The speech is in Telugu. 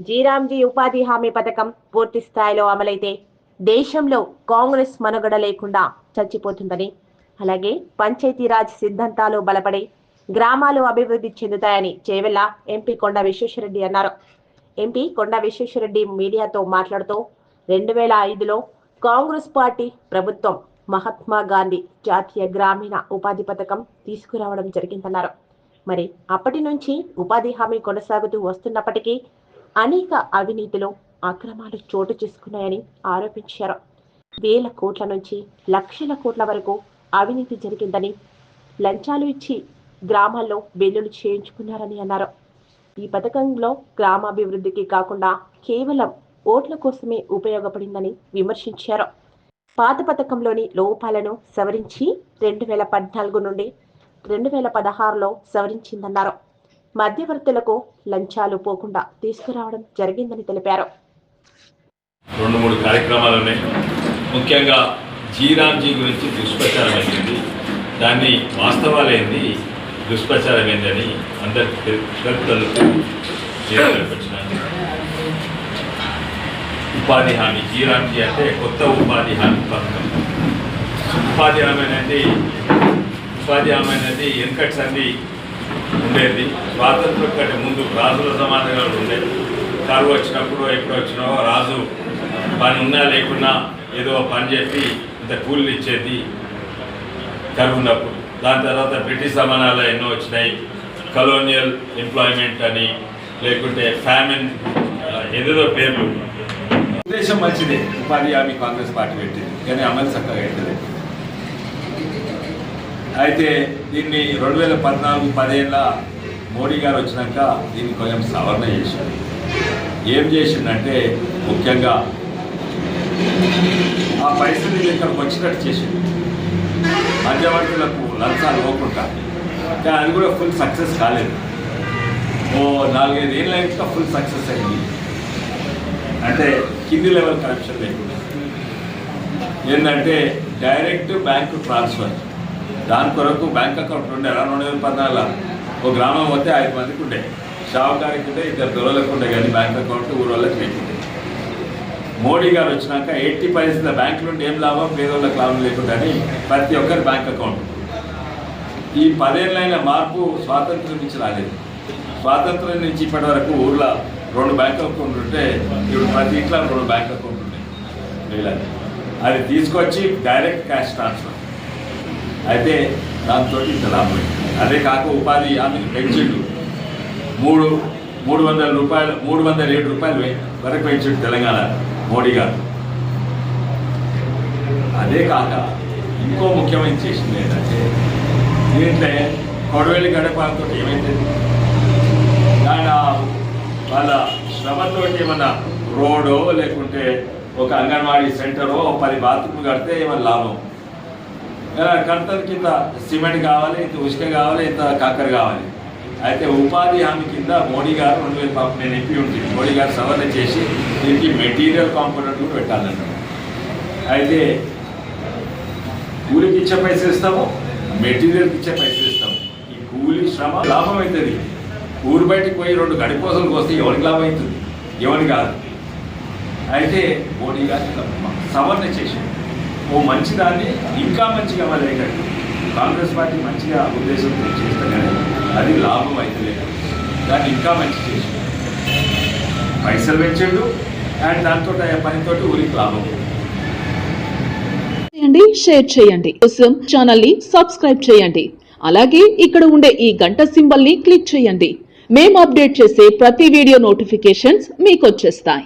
జీరాంజీ ఉపాధి హామీ పథకం పూర్తి స్థాయిలో అమలైతే దేశంలో కాంగ్రెస్ మనుగడ లేకుండా చచ్చిపోతుందని అలాగే పంచాయతీరాజ్ సిద్ధాంతాలు బలపడి గ్రామాలు అభివృద్ధి చెందుతాయని చేవెళ్ళ ఎంపీ కొండ విశ్వేశ్వరరెడ్డి అన్నారు. ఎంపీ కొండ విశ్వేశ్వరరెడ్డి మీడియాతో మాట్లాడుతూ రెండు వేల ఐదులో కాంగ్రెస్ పార్టీ ప్రభుత్వం మహాత్మా గాంధీ జాతీయ గ్రామీణ ఉపాధి పథకం తీసుకురావడం జరిగిందన్నారు. మరి అప్పటి నుంచి ఉపాధి హామీ కొనసాగుతూ వస్తున్నప్పటికీ అనేక అవినీతిలో అక్రమాలు చోటు చేసుకున్నాయని ఆరోపించారు. వేల కోట్ల నుంచి లక్షల కోట్ల వరకు అవినీతి జరిగిందని లంచాలు ఇచ్చి గ్రామాల్లో బిల్లులు చేయించుకున్నారని అన్నారు. ఈ పథకంలో గ్రామాభివృద్ధికి కాకుండా కేవలం ఓట్ల కోసమే ఉపయోగపడిందని విమర్శించారు. పాత పథకంలోని లోపాలను సవరించి రెండు వేల పద్నాలుగు నుండి రెండు వేల పదహారులో సవరించిందన్నారు. మధ్యవర్తులకు లంచాలు పోకుండా తీసుకురావడం జరిగిందని తెలిపారు. రెండు మూడు కార్యక్రమాలు ఉన్నాయి. ముఖ్యంగా జీరాంజీ గురించి దుష్ప్రచారం అయింది దాన్ని వాస్తవాలేంది దుష్ప్రచారం ఏందని అందరికి ఉపాధి హామీ జీరాంజీ అంటే కొత్త ఉపాధి హామీ పథకం. ఉపాధి హామీ అనేది ఉపాధి హామీ అనేది వెనకటి సంది ఉండేది. స్వాతంత్రం కంటే ముందు రాజుల సమానంగా ఉండేది కరువు వచ్చినప్పుడు ఎప్పుడు వచ్చినా రాజు పని ఉన్నా లేకున్నా ఏదో పని చెప్పి ఇంత కూలీలు ఇచ్చేది కరువు ఉన్నప్పుడు. దాని తర్వాత బ్రిటిష్ సమానాలు ఎన్నో వచ్చినాయి. కలోనియల్ ఎంప్లాయ్మెంట్ అని లేకుంటే ఫ్యామిన్ ఏదేదో పేర్లు. ఉద్దేశం మంచిదే. ఉపాధి హామీ కాంగ్రెస్ పార్టీ పెట్టింది. కానీ అమలు చక్కగా అవుతుంది అయితే దీన్ని రెండు వేల పద్నాలుగు పదేళ్ళ మోడీ గారు వచ్చినాక దీన్ని కొంచెం సవరణ చేశారు. ఏం చేసిందంటే ముఖ్యంగా ఆ పైసలు ఇక్కడికి వచ్చినట్టు చేసింది మధ్యవర్తులకు లంచాలు ఇవ్వకుండా. కానీ అది కూడా ఫుల్ సక్సెస్ కాలేదు. ఓ నాలుగైదు ఏళ్ళ ఇంకా ఫుల్ సక్సెస్ అయింది. అంటే కింది లెవెల్ కరప్షన్ లేకుండా. ఏంటంటే డైరెక్ట్ బ్యాంకు ట్రాన్స్ఫర్ దాని కొరకు బ్యాంక్ అకౌంట్ ఉండే రెండు వేల పద్నాలుగులో ఒక గ్రామం పోతే ఐదు మందికి ఉండే. షావుకారికి ఉండే ఇద్దరు దొరలకు ఉండే కానీ బ్యాంక్ అకౌంట్ ఊరోళ్ళకి లేకుండే మోడీ గారు వచ్చినాక ఎయిటీ పర్సెంట్ బ్యాంకు నుండి ఏం లాభం? పేదోళ్ళకి లాభం లేకుండా ప్రతి ఒక్కరి బ్యాంక్ అకౌంట్. ఈ పదేళ్ళైన మార్పు స్వాతంత్రం నుంచి రాలేదు. స్వాతంత్రం నుంచి ఇప్పటి వరకు ఊర్లో రెండు బ్యాంక్ అకౌంట్ ఉంటే ఇప్పుడు ప్రతి ఇంట్లో రెండు బ్యాంక్ అకౌంట్ ఉన్నాయి వీళ్ళకి అది తీసుకొచ్చి డైరెక్ట్ క్యాష్ ట్రాన్స్ఫర్. అయితే దాంతో ఇంత లాభం అదే కాక ఉపాధి హామీని పెంచిండు. మూడు మూడు వందల రూపాయలు మూడు వందల ఏడు రూపాయలు వరకు పెంచిండు తెలంగాణ మోడీ గారు. అదే కాక ఇంకో ముఖ్యమైన చేసింది ఏంటంటే దీంట్లో కొడవెల్లి గడపాలతో ఏమైంది? దాని వాళ్ళ శ్రమతో ఏమన్నా రోడో లేకుంటే ఒక అంగన్వాడీ సెంటరో పది బాత్రూమ్ కడితే ఏమైనా లాభం? ఇలా ఇంత కింద సిమెంట్ కావాలి ఇంత ఉసుక కావాలి ఇంత కాకర కావాలి. అయితే ఉపాధి హామీ కింద మోడీ గారు రెండు వేల పాపం నేను ఎంపీ ఉంటుంది మోడీ గారు సవరణ చేసి దీనికి మెటీరియల్ కాంపోనెంట్ కూడా పెట్టాలన్నాడు అయితే కూలికి ఇచ్చే పైసలు ఇస్తాము మెటీరియల్కి ఇచ్చే పైసలు ఇస్తాము. ఈ కూలి శ్రమ లాభం అవుతుంది. ఊరు బయటికి పోయి రెండు గడిపోసలకు వస్తే ఎవరికి లాభం అవుతుంది? ఎవరికి కాదు. అయితే మోడీ గారు సవరణ చేసింది ఓ మంచి దాన్ని ఇంకా మంచిగా అమలయ్యేటట్టు కాంగ్రెస్ పార్టీ మంచిగా ఉద్దేశంతో చేస్తే కానీ అది లాభం అయితే లేదు. దాన్ని ఇంకా మంచి చేసి పైసలు పెంచాడు అండ్ దాంతో పనితో ఊరికి లాభం. చేయండి షేర్ చేయండి. కోసం ఛానల్ని సబ్స్క్రైబ్ చేయండి. అలాగే ఇక్కడ ఉండే ఈ గంట సింబల్ని క్లిక్ చేయండి. మేము అప్డేట్ చేసే ప్రతి వీడియో నోటిఫికేషన్స్ మీకు వచ్చేస్తాయి.